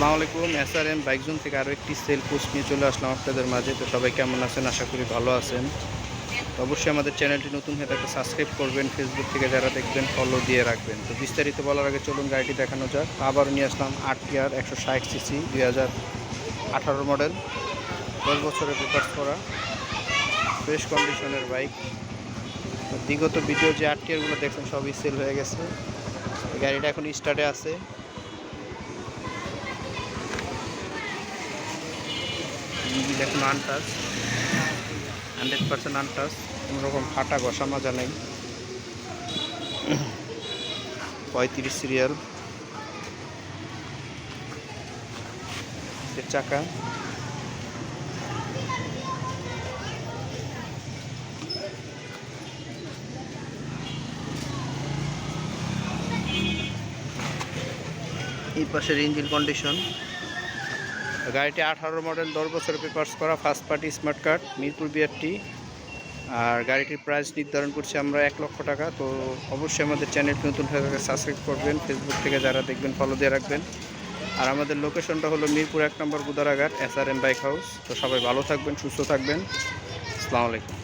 আসসালামু আলাইকুম S R M bike zone থেকে আরও একটি সেল পোস্ট নিয়ে চলে আসলাম আপনাদের মাঝে। তো সবাই কেমন আছেন? আশা করি ভালো আছেন। তো অবশ্যই আমাদের চ্যানেলটি নতুন হয়ে থাকলে সাবস্ক্রাইব করবেন ফেসবুক থেকে যারা দেখবেন ফলো দিয়ে রাখবেন। তো বিস্তারিত বলার আগে চলুন গাড়িটি দেখানো যাক। আবারও নিয়ে আসলাম আট টিয়ার একশো ষাট সিসি দুই হাজার আঠারো মডেল দশ বছরের পেপার্স করা। ফ্রেশ কন্ডিশনের বাইক বিগত ভিডিও যে আট টিয়ারগুলো দেখছেন, সবই সেল হয়ে গেছে। গাড়িটা এখন স্টার্টে আছে। ইঞ্জিন এখন আনটাচ হান্ড্রেড পার্সেন্ট আনটাচ কোনো রকম ফাটা ঘষা মাজা নেই। পঁয়ত্রিশ সিরিয়াল। চাকা। এই পাশের ইঞ্জিন কন্ডিশন। গাড়িটি আঠারো মডেল, দশ বছর পেপার্স করা first party smart card Mirpur BRT আর গাড়িটির প্রাইস নির্ধারণ করছি আমরা এক লক্ষ টাকা, তো অবশ্যই আমাদের চ্যানেলটি নতুন হয়ে সাবস্ক্রাইব করবেন ফেসবুক থেকে যারা দেখবেন ফলো দিয়ে রাখবেন। আর আমাদের লোকেশনটা হলো মিরপুর এক নম্বর Gudaraghat S R M bike house তো সবাই ভালো থাকবেন, সুস্থ থাকবেন। আসসালামু আলাইকুম।